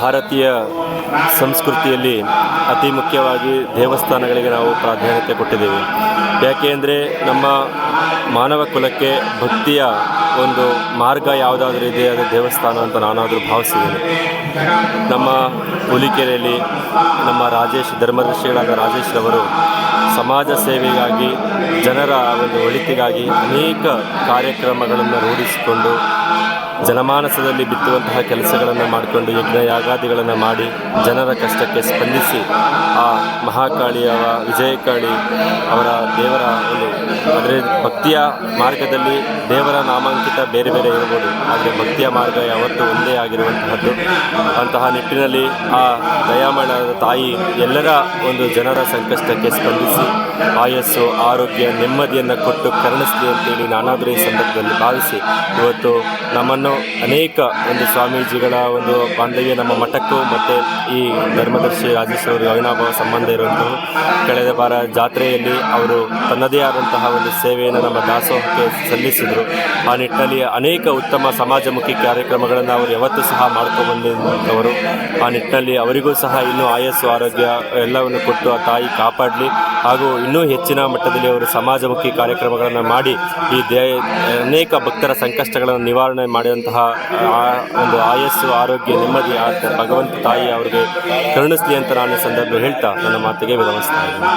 ಭಾರತೀಯ ಸಂಸ್ಕೃತಿಯಲ್ಲಿ ಅತಿ ಮುಖ್ಯವಾಗಿ ದೇವಸ್ಥಾನಗಳಿಗೆ ನಾವು ಪ್ರಾಧಾನ್ಯತೆ ಕೊಟ್ಟಿದ್ದೇವೆ. ಯಾಕೆ ಅಂದರೆ ನಮ್ಮ ಮಾನವ ಕುಲಕ್ಕೆ ಭಕ್ತಿಯ ಒಂದು ಮಾರ್ಗ ಯಾವುದಾದ್ರೂ ಇದೆ, ಅದು ದೇವಸ್ಥಾನ ಅಂತ ನಾನಾದರೂ ಭಾವಿಸಿದ್ದೇನೆ. ನಮ್ಮ ಹುಲಿಕೆರೆಯಲ್ಲಿ ನಮ್ಮ ರಾಜೇಶ್ ಧರ್ಮದರ್ಶಿಗಳಾದ ರಾಜೇಶ್ ಅವರು ಸಮಾಜ ಸೇವೆಗಾಗಿ, ಜನರ ಒಂದು ಒಳಿತಿಗಾಗಿ ಅನೇಕ ಕಾರ್ಯಕ್ರಮಗಳನ್ನು ರೂಢಿಸಿಕೊಂಡು ಜನಮಾನಸದಲ್ಲಿ ಬಿತ್ತುವಂತಹ ಕೆಲಸಗಳನ್ನು ಮಾಡಿಕೊಂಡು ಯಜ್ಞ ಯಾಗಾದಿಗಳನ್ನು ಮಾಡಿ ಜನರ ಕಷ್ಟಕ್ಕೆ ಸ್ಪಂದಿಸಿ ಆ ಮಹಾಕಾಳಿಯ ವಿಜಯಕಾಳಿ, ಅವರ ದೇವರ ಒಂದು ಅಂದರೆ ಭಕ್ತಿಯ ಮಾರ್ಗದಲ್ಲಿ ದೇವರ ನಾಮಾಂಕಿತ ಬೇರೆ ಬೇರೆ ಇರ್ಬೋದು ಆದರೆ ಭಕ್ತಿಯ ಮಾರ್ಗ ಯಾವತ್ತೂ ಒಂದೇ ಆಗಿರುವಂತಹದ್ದು. ಅಂತಹ ನಿಟ್ಟಿನಲ್ಲಿ ಆ ದಯಾಮಣದ ತಾಯಿ ಎಲ್ಲರ ಒಂದು ಜನರ ಸಂಕಷ್ಟಕ್ಕೆ ಸ್ಪಂದಿಸಿ ಆಯಸ್ಸು, ಆರೋಗ್ಯ, ನೆಮ್ಮದಿಯನ್ನು ಕೊಟ್ಟು ಕರುಣಿಸಲಿ ಅಂತೇಳಿ ನಾನಾದರೂ ಈ ಸಂದರ್ಭದಲ್ಲಿ ಭಾವಿಸಿ, ಇವತ್ತು ನಮ್ಮನ್ನು ಅನೇಕ ಒಂದು ಸ್ವಾಮೀಜಿಗಳ ಒಂದು ಬಾಂಧವ್ಯ ನಮ್ಮ ಮಠಕ್ಕೂ ಮತ್ತು ಈ ಧರ್ಮದರ್ಶಿ ರಾಜೇಶ್ವರ ಅವಿನಾಭಾವ ಸಂಬಂಧ ಇರುವಂತಹ ಕಳೆದ ವಾರ ಜಾತ್ರೆಯಲ್ಲಿ ಅವರು ತನ್ನದೇ ಆದಂತಹ ಒಂದು ಸೇವೆಯನ್ನು ನಮ್ಮ ದಾಸೋಹಕ್ಕೆ ಸಲ್ಲಿಸಿದರು. ಆ ನಿಟ್ಟಿನಲ್ಲಿ ಅನೇಕ ಉತ್ತಮ ಸಮಾಜಮುಖಿ ಕಾರ್ಯಕ್ರಮಗಳನ್ನು ಅವರು ಯಾವತ್ತೂ ಸಹ ಮಾಡ್ಕೊಂಡ್ಬಂದಿರುವಂಥವರು ಆ ನಿಟ್ಟಿನಲ್ಲಿ ಅವರಿಗೂ ಸಹ ಇನ್ನೂ ಆಯಸ್ಸು, ಆರೋಗ್ಯ ಎಲ್ಲವನ್ನು ಕೊಟ್ಟು ಆ ತಾಯಿ ಕಾಪಾಡಲಿ. ಹಾಗೂ ಇನ್ನೂ ಹೆಚ್ಚಿನ ಮಟ್ಟದಲ್ಲಿ ಅವರು ಸಮಾಜಮುಖಿ ಕಾರ್ಯಕ್ರಮಗಳನ್ನು ಮಾಡಿ ಈ ಅನೇಕ ಭಕ್ತರ ಸಂಕಷ್ಟಗಳನ್ನು ನಿವಾರಣೆ ಮಾಡಿದಂತಹ ಒಂದು ಆಯಸ್ಸು, ಆರೋಗ್ಯ, ನೆಮ್ಮದಿ ಭಗವಂತ ತಾಯಿ ಅವರಿಗೆ ಕರುಣಿಸ್ಲಿ ಅಂತ ನಾನು ಸಂದರ್ಭ ಹೇಳ್ತಾ ನನ್ನ ಮಾತಿಗೆ ವಿರಮಿಸ್ತಾ ಇದ್ದೀನಿ.